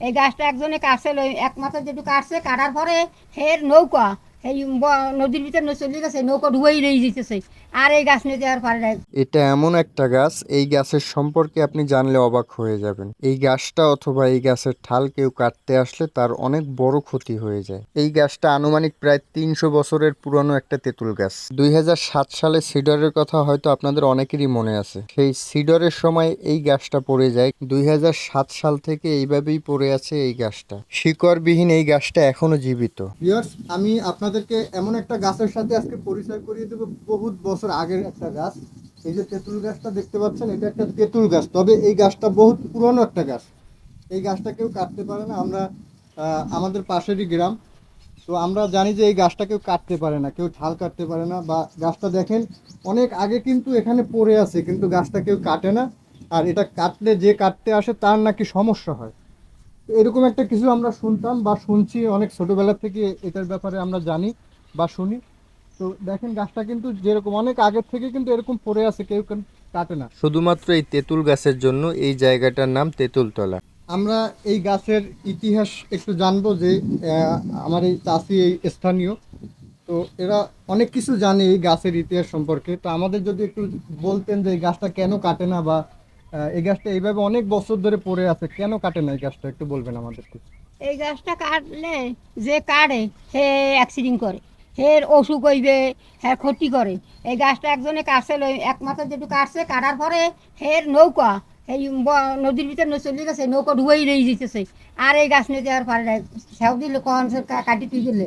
এই গাছটা একজনে কাটছে এক মাথা যেটু কাটছে কাটার পরে ফের নৌকা। এই নদীর ভিতরে চলে গেছে নৌকা ডুবেই রয়ে যেতেছে আর এই গাছ নিয়ে যাওয়ার পারে না এটা এমন একটা গাছ এই গাছের সম্পর্কে আপনি জানলে অবাক হয়ে যাবেন। এই গাছটা অথবা এই গাছের ঠাল কেউ কাটতে আসলে তার অনেক বড় ক্ষতি হয়ে যায়। এই গাছটা আনুমানিক প্রায় তিনশো বছরের পুরনো একটা তেঁতুল গাছ। দুই হাজার সাত সালে সিডরের কথা হয়তো আপনাদের অনেকেরই মনে আছে। সেই সিডরের সময় এই গাছটা পড়ে যায়। দুই হাজার সাত সাল থেকে এইভাবেই পড়ে আছে এই গাছটা। শিকড়বিহীন এই গাছটা এখনও জীবিত। ভিউয়ার্স আমি আপনাদেরকে এমন একটা গাছের সাথে আজকে পরিচয় করিয়ে দেবো। বহুত বছর আগের একটা গাছ। এই যে তেঁতুল গাছটা দেখতে পাচ্ছেন, এটা একটা তেঁতুল গাছ। তবে এই গাছটা বহুত পুরনো একটা গাছ। এই গাছটা কেউ কাটতে পারে না। আমরা আমাদের পাশেরই গ্রাম। তো আমরা জানি যে এই গাছটা কেউ কাটতে পারে না, কেউ ঠাল কাটতে পারে না বা গাছটা দেখেন, অনেক আগে কিন্তু এখানে পড়ে আছে, কিন্তু গাছটা কেউ কাটে না। আর এটা কাটলে যে কাটতে আসে তার নাকি সমস্যা হয়। এরকম একটা কিছু আমরা শুনতাম বা শুনছি অনেক ছোটবেলা থেকে এটার ব্যাপারে আমরা জানি বা শুনি। তো দেখেন গাছটা কিন্তু যেরকম অনেক আগের থেকে কিন্তু এরকম পড়ে আছে কেউ কেন- কাটে না। শুধুমাত্র এই তেঁতুল গাছের জন্য এই জায়গাটার নাম তেঁতুলতলা। আমরা এই গাছের ইতিহাস একটু জানব যে আমার এই চাষি এই স্থানীয়। তো এরা অনেক কিছু জানে এই গাছের ইতিহাস সম্পর্কে। তো আমাদের যদি একটু বলতেন যে এই গাছটা কেন কাটে না বা এই গাছটা এইভাবে অনেক বছর ধরে পড়ে আছে, কেন কাটে না এই গাছটা? একটু বলবেন আমাদেরকে। এই গাছটা কাটলে যে কাটে, সে অ্যাক্সিডেন্ট করে। ফের অসুখ হইবে হ্যাঁ ক্ষতি করে। এই গাছটা একজনে কাটছে এক মাথা যেটু কাটছে, কাটার পরে ফের নৌকা এই নদীর ভিতরে চলে গেছে, নৌকা ডুবেই রয়ে যেতেছে আর এই গাছ নিয়ে যাওয়ার পারে সেও দিলে কখন কাটি তুই দিলে।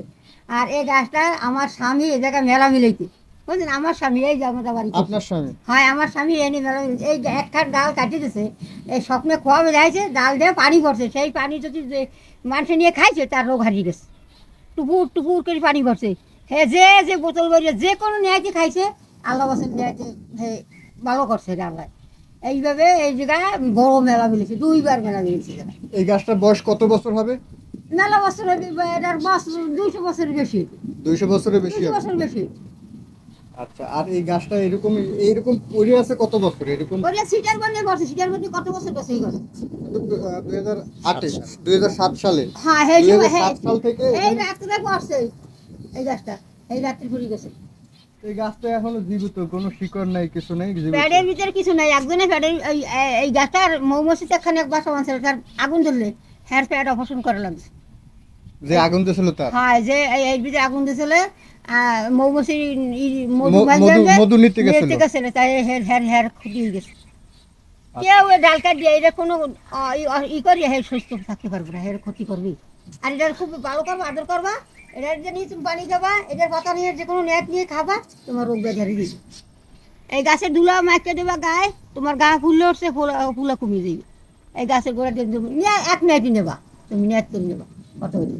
আর এই গাছটা আমার স্বামী এই জায়গায় মেলা মিলাইতে বুঝলেন আমার স্বামী এই যে আমাদের বাড়ি আপনার স্বামী? হয় আমার স্বামী এনে মেলা এই এক খাট ডাল কাটি দিছে এই স্বপ্নে খোয়াবে যাইছে ডাল দিয়ে পানি ভরছে। সেই পানি যদি মানুষে নিয়ে খাইছে তার রোগ হারিয়ে গেছে। টুকুর টুকুর করে পানি ভরছে। হে যে যে বোতল ভরিয়ে যে কোনো ন্যায়তে খাইছে আল্লাহ বাসের ন্যায়তে হে ভালো করছে আল্লাহ। এইভাবে এই জায়গায় বড় মেলা মিলেছে দুইবার মেলা মিলেছে। এই গাছটার বয়স কত বছর হবে? মেলা বছর হবে, এটার বছর দুইশো বছরের বেশি। দুইশো বছরের বেশি দুইশো বছর বেশি। আচ্ছা আর এই গাছটা এরকম এইরকম পড়ে আছে কত বছর? এরকম সিটার বন্ধে করছে সিটার বন্ধে কত বছর গেছে? এই হাজার সাত সালে। হ্যাঁ সেই দুই হ্যাঁ সাত সাল থেকে এই রাত্রে পড়ছে এই গাছটা এই রাত্রে ঘুরে গেছে। এই গাছটা এখনও জীবিত কোনো শিকড় নাই কিছু নেই জীবিত। প্যাডের ভিতরে কিছু নাই একজনে প্যাডের এই গাছটার মৌমাছিতে একখানে বাসা বাঁচে তার আগুন ধরলে হ্যার প্যাড অপারেশন করা লাগছে। যে আগুন দিয়েছিল তার। হ্যাঁ যে এই ভিতরে আগুন মৌমাছি মধু মধু- নিতে গেছিল। নিতে গেছিল তাই হের হের হের হয়ে গেছে। কেউ ওই ডাল কাট দিয়ে এটা কোনো ই- করি সুস্থ থাকতে পারবে না হের ক্ষতি করবি। আর এটার খুব ভালো করবা আদর করবা। এটার যে নিয়ে তুমি পানি খাবা এটার পাতা নিয়ে যে কোনো নেট নিয়ে খাবা তোমার রোগ ব্যাধি দিবে। এই গাছের ধুলা মাইকে দেবা গায়ে তোমার গা ফুললে উঠছে ফুলা ফুলা কমিয়ে যাবে এই গাছের গোড়া দিয়ে এক নেটই নেবা তুমি নেট করে নেবা। কত হইলে